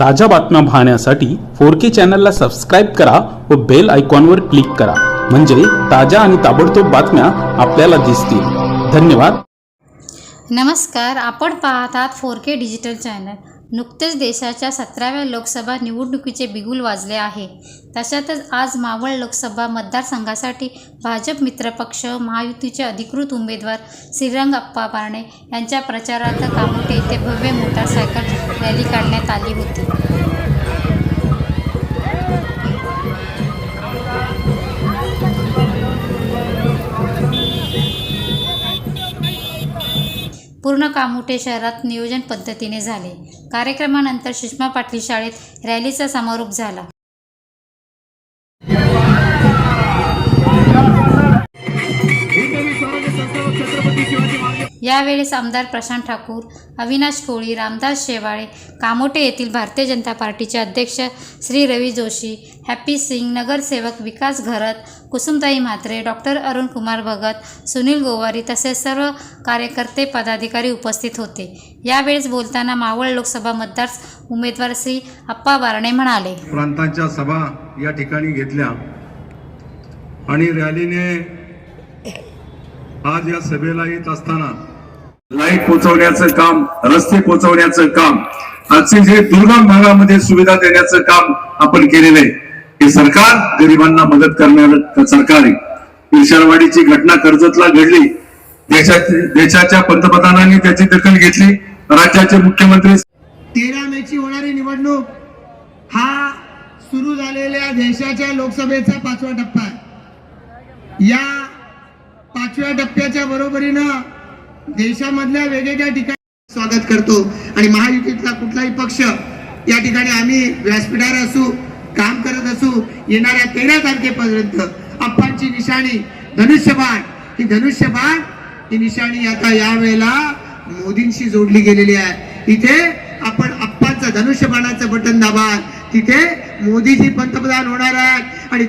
ताज्या बातम्या पाहण्यासाठी फोर के चॅनलला सबस्क्राईब करा व बेल आयकॉनवर क्लिक करा. म्हणजे ताज्या आणि ताबडतोब बातम्या आपल्याला दिसतील. धन्यवाद. नमस्कार आपण पाहतात फोर के डिजिटल चॅनल. नुकतेच देशाच्या सतराव्या लोकसभा निवडणुकीचे बिगुल वाजले आहे. तशातच आज मावळ लोकसभा मतदारसंघासाठी भाजप मित्रपक्ष महायुतीचे अधिकृत उमेदवार श्रीरंग अप्पा बारणे यांच्या प्रचारार्थ कामोठे येथे भव्य मोटारसायकल रॅली काढण्यात आली होती. पूर्ण कामुटे शहरात नियोजन पद्धतीने झाले. कार्यक्रमानंतर सुषमा पाटील शाळेत रॅलीचा समारोप झाला. यावेळेस आमदार प्रशांत ठाकूर अविनाश कोळी रामदास शेवाळे कामोटे येथील भारतीय जनता पार्टीचे अध्यक्ष श्री रवी जोशी हॅपी सिंग नगरसेवक विकास घरत कुसुमताई म्हात्रे डॉक्टर अरुण कुमार भगत सुनील गोवारी तसेच सर्व कार्यकर्ते पदाधिकारी उपस्थित होते. यावेळेस बोलताना मावळ लोकसभा मतदार उमेदवार श्री अप्पा बारणे म्हणाले. प्रांतांच्या सभा या ठिकाणी घेतल्या आणि रॅलीने आज या सभेला येत असताना लाइट पोहोचवण्याचं काम रस्ते पोहोचवण्याचं काम आजचे जे दुर्गम भागामध्ये सुविधा देण्याचं काम आपण केलेलं आहे हे सरकार गरिबांना मदत करणारं सरकार. आहे इर्शारवाडीची घटना कर्जतला घडली. देशाच्या पंतप्रधानांनी त्याची दखल घेतली. राज्याचे मुख्यमंत्री तेरा मे ची होणारी निवडणूक हा सुरू झालेल्या देशाच्या लोकसभेचा पाचवा टप्पा आहे. या पाचव्या टप्प्याच्या बरोबरीनं देशामधल्या वेगवेगळ्या ठिकाणी स्वागत करतो. आणि महायुतीतला कुठलाही पक्ष या ठिकाणी आम्ही व्यासपीठावर असू काम करत असू येणाऱ्या तेरा तारखेपर्यंत अप्पांची निशाणी धनुष्यबाण. ही धनुष्यबाण ही निशाणी आता यावेळेला मोदींशी जोडली गेलेली आहे. इथे आपण अप्पांचं धनुष्यबाणाचं बटन दाबाल. तिथे मोदीजी पंतप्रधान होणार आहेत. आणि